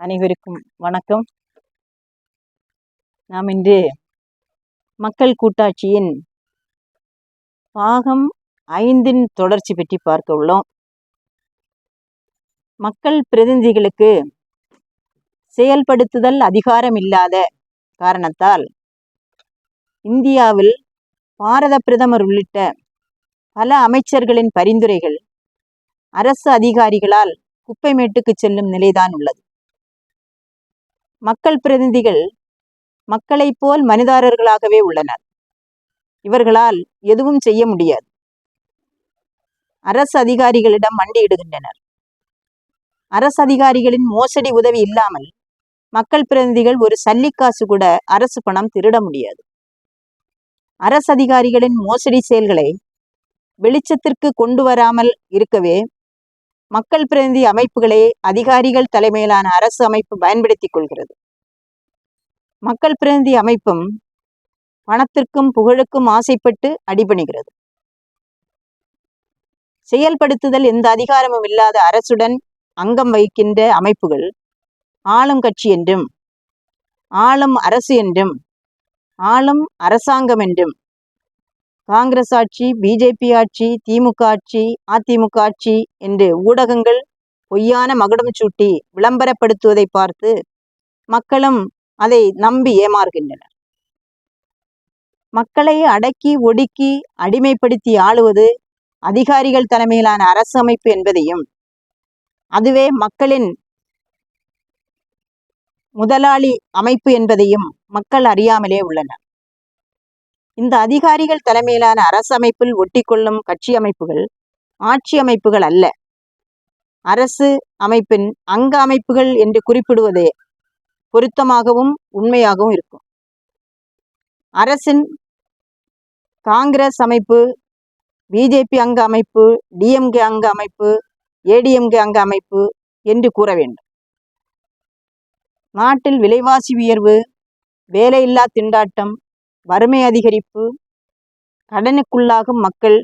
அனைவருக்கும் வணக்கம். நாம் இன்று மக்கள் கூட்டாட்சியின் பாகம் ஐந்தின் தொடர்ச்சி பற்றி பார்க்க உள்ளோம். மக்கள் பிரதிநிதிகளுக்கு செயல்படுத்துதல் அதிகாரம் இல்லாத காரணத்தால் இந்தியாவில் பாரத பிரதமர் உள்ளிட்ட பல அமைச்சர்களின் பரிந்துரைகள் அரசு அதிகாரிகளால் குப்பைமேட்டுக்கு செல்லும் நிலைதான் உள்ளது. மக்கள் பிரதிநிதிகள் மக்களைப் போல் மனிதாரர்களாகவே உள்ளனர். இவர்களால் எதுவும் செய்ய முடியாது. அரசு அதிகாரிகளிடம் மண்டியிடுகின்றனர் அரசு அதிகாரிகளின் மோசடி உதவி இல்லாமல் மக்கள் பிரதிநிதிகள் ஒரு சல்லிக்காசு கூட அரசு பணம் திருட முடியாது. அரசு அதிகாரிகளின் மோசடி செயல்களை வெளிச்சத்திற்கு கொண்டு வராமல் இருக்கவே மக்கள் பிரதிநிதி அமைப்புகளே அதிகாரிகள் தலைமையிலான அரசு அமைப்பு பயன்படுத்திக் கொள்கிறது. மக்கள் பிரதிநிதி அமைப்பும் பணத்திற்கும் புகழுக்கும் ஆசைப்பட்டு அடிபணிகிறது. செயல்படுத்துதல் எந்த அதிகாரமும் இல்லாத அரசுடன் அங்கம் வகிக்கின்ற அமைப்புகள் ஆளும் கட்சி என்றும் ஆளும் அரசு என்றும் ஆளும் அரசாங்கம் என்றும் காங்கிரஸ் ஆட்சி பிஜேபி ஆட்சி திமுக ஆட்சி அதிமுக ஆட்சி என்று ஊடகங்கள் பொய்யான மகுடம் சூட்டி விளம்பரப்படுத்துவதை பார்த்து மக்களும் அதை நம்பி ஏமாறுகின்றனர். மக்களை அடக்கி ஒடுக்கி அடிமைப்படுத்தி ஆளுவது அதிகாரிகள் தலைமையிலான அரசு அமைப்பு என்பதையும் அதுவே மக்களின் முதலாளி அமைப்பு என்பதையும் மக்கள் அறியாமலே உள்ளனர். இந்த அதிகாரிகள் தலைமையிலான அரசமைப்பில் ஒட்டிக்கொள்ளும் கட்சி அமைப்புகள் ஆட்சி அமைப்புகள் அல்ல. அரசு அமைப்பின் அங்க அமைப்புகள் என்று குறிப்பிடுவதே பொருத்தமாகவும் உண்மையாகவும் இருக்கும். அரசின் காங்கிரஸ் அமைப்பு பிஜேபி அங்க அமைப்பு டிஎம்கே அங்க அமைப்பு ஏடிஎம்கே அங்க அமைப்பு என்று கூற வேண்டும். நாட்டில் விலைவாசி உயர்வு வேலையில்லா திண்டாட்டம் வறுமை அதிகரிப்பு கடனுக்குள்ளாகும் மக்கள்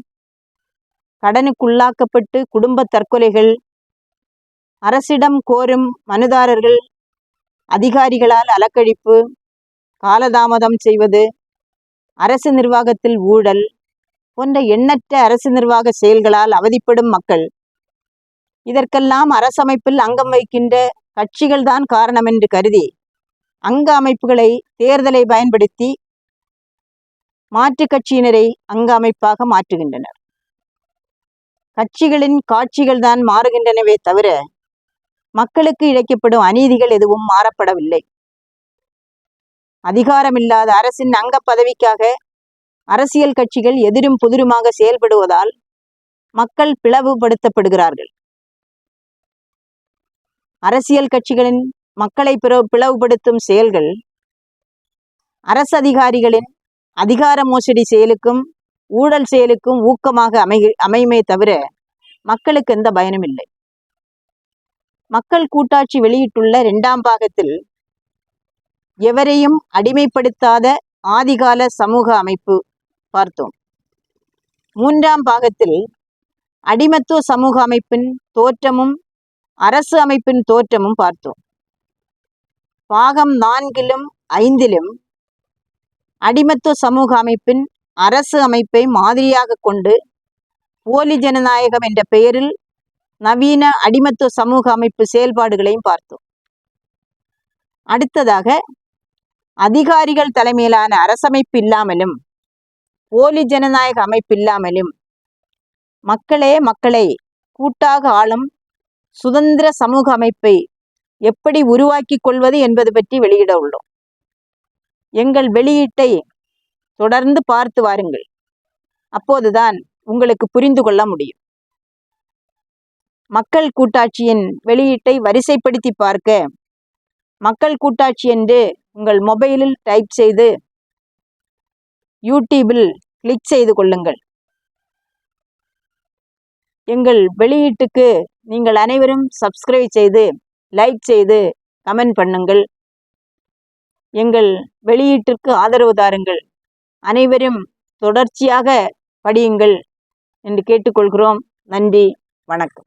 கடனுக்குள்ளாக்கப்பட்டு குடும்ப தற்கொலைகள் அரசிடம் கோரும் மனுதாரர்கள் அதிகாரிகளால் அலக்கழிப்பு காலதாமதம் செய்வது அரசு நிர்வாகத்தில் ஊழல் போன்ற எண்ணற்ற அரசு நிர்வாக செயல்களால் அவதிப்படும் மக்கள். இதற்கெல்லாம் அரசமைப்பில் அங்கம் வைக்கின்ற கட்சிகள்தான் காரணம் என்று கருதி அங்க அமைப்புகளை தேர்தலை பயன்படுத்தி மாற்றுக் கட்சியினரை அங்க அமைப்பாக மாற்றுகின்றனர். கட்சிகளின் காட்சிகள் தான் மாறுகின்றனவே தவிர மக்களுக்கு இழைக்கப்படும் அநீதிகள் எதுவும் மாறப்படவில்லை. அதிகாரமில்லாத அரசின் அங்க பதவிக்காக அரசியல் கட்சிகள் எதிரும் புதிருமாக செயல்படுவதால் மக்கள் பிளவுபடுத்தப்படுகிறார்கள். அரசியல் கட்சிகளின் மக்களை பிளவுபடுத்தும் செயல்கள் அரசு அதிகாரிகளின் அதிகார மோசடி செயலுக்கும் ஊழல் செயலுக்கும் ஊக்கமாக அமை அமையுமே தவிர மக்களுக்கு எந்த பயனும் இல்லை. மக்கள் கூட்டாட்சி வெளியிட்டுள்ள இரண்டாம் பாகத்தில் எவரையும் அடிமைப்படுத்தாத ஆதிகால சமூக அமைப்பு பார்த்தோம். மூன்றாம் பாகத்தில் அடிமத்துவ சமூக அமைப்பின் தோற்றமும் அரசு அமைப்பின் தோற்றமும் பார்த்தோம். பாகம் நான்கிலும் ஐந்திலும் அடிமத்துவ சமூக அமைப்பின் அரசு அமைப்பை மாதிரியாக கொண்டு போலி ஜனநாயகம் என்ற பெயரில் நவீன அடிமத்துவ சமூக அமைப்பு செயல்பாடுகளையும் பார்த்தோம். அடுத்ததாக அதிகாரிகள் தலைமையிலான அரசமைப்பு இல்லாமலும் போலி ஜனநாயக அமைப்பு இல்லாமலும் மக்களே மக்களை கூட்டாக ஆளும் சுதந்திர சமூக அமைப்பை எப்படி உருவாக்கி கொள்வது என்பது பற்றி வெளியிட உள்ளோம். எங்கள் வெளியீட்டை தொடர்ந்து பார்த்து வாருங்கள். அப்போதுதான் உங்களுக்கு புரிந்து கொள்ள முடியும். மக்கள் கூட்டாட்சியின் வெளியீட்டை வரிசைப்படுத்தி பார்க்க மக்கள் கூட்டாட்சி என்று உங்கள் மொபைலில் டைப் செய்து யூடியூபில் கிளிக் செய்து கொள்ளுங்கள். எங்கள் வெளியீட்டுக்கு நீங்கள் அனைவரும் சப்ஸ்கிரைப் செய்து லைக் செய்து கமெண்ட் பண்ணுங்கள். எங்கள் வெளியீட்டிற்கு ஆதரவு தாருங்கள். அனைவரும் தொடர்ச்சியாக படியுங்கள் என்று கேட்டுக்கொள்கிறோம். நன்றி. வணக்கம்.